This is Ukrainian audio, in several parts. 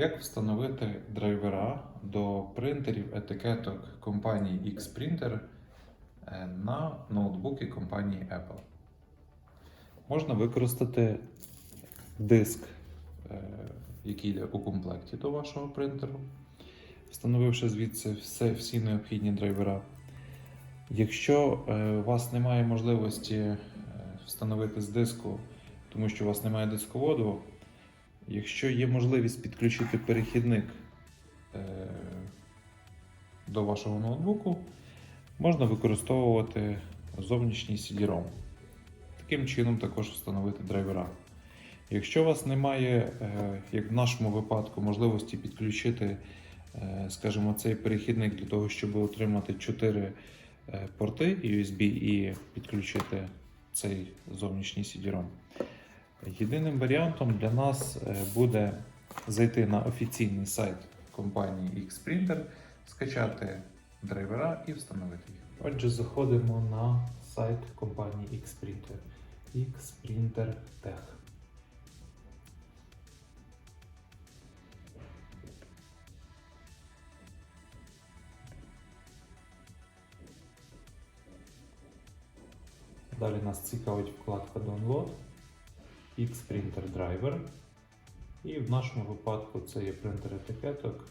Як встановити драйвера до принтерів етикеток компанії Xprinter е, на ноутбуки компанії Apple? Можна використати диск, е, який йде у комплекті до вашого принтеру, встановивши звідси все, всі необхідні драйвера. Якщо е, у вас немає можливості встановити з диску, тому що у вас немає дисководу, якщо є можливість підключити перехідник е, до вашого ноутбуку, можна використовувати зовнішній CD-ROM. Таким чином також встановити драйвера. Якщо у вас немає, е, як в нашому випадку, можливості підключити, е, скажімо, цей перехідник для того, щоб отримати 4 е, порти USB і підключити цей зовнішній CD-ROM. Єдиним варіантом для нас е, буде зайти на офіційний сайт компанії Xprinter, скачати драйвера і встановити їх. Отже, заходимо на сайт компанії Xprinter. Xprinter Tech. Далі нас цікавить вкладка Download, Xprinter Driver. І в нашому випадку це є принтер етикеток.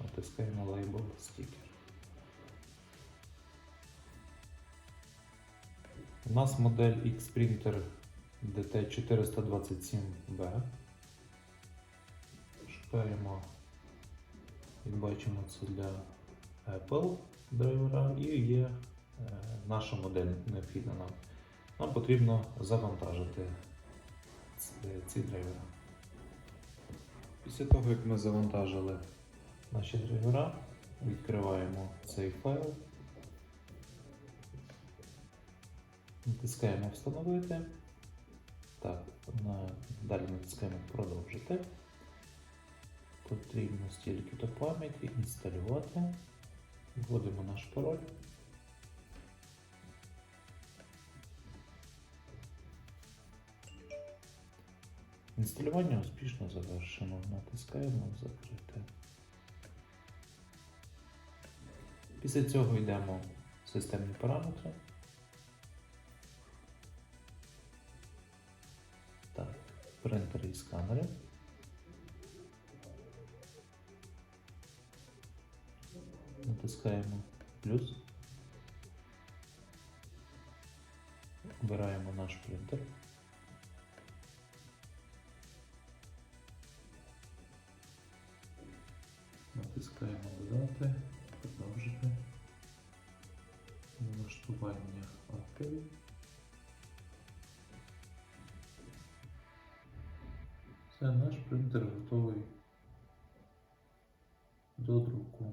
Натискаємо лейбл Sticker. У нас модель Xprinter DT427B. Шукаємо і бачимо це для Apple драйвера і є е, наша модель необхідна нам. Нам потрібно завантажити ці, драйвера. Після того, як ми завантажили наші драйвера, відкриваємо цей файл, натискаємо Встановити. Так, на, далі натискаємо Продовжити. Потрібно стільки до пам'яті інсталювати. Вводимо наш пароль. Інсталювання успішно завершено. Натискаємо Закрити. Після цього йдемо в системні параметри. Так, принтери і сканери. Натискаємо плюс. Обираємо наш принтер. Натискаємо додати, продовжити. Налаштування окей. Все, наш принтер готовий до друку.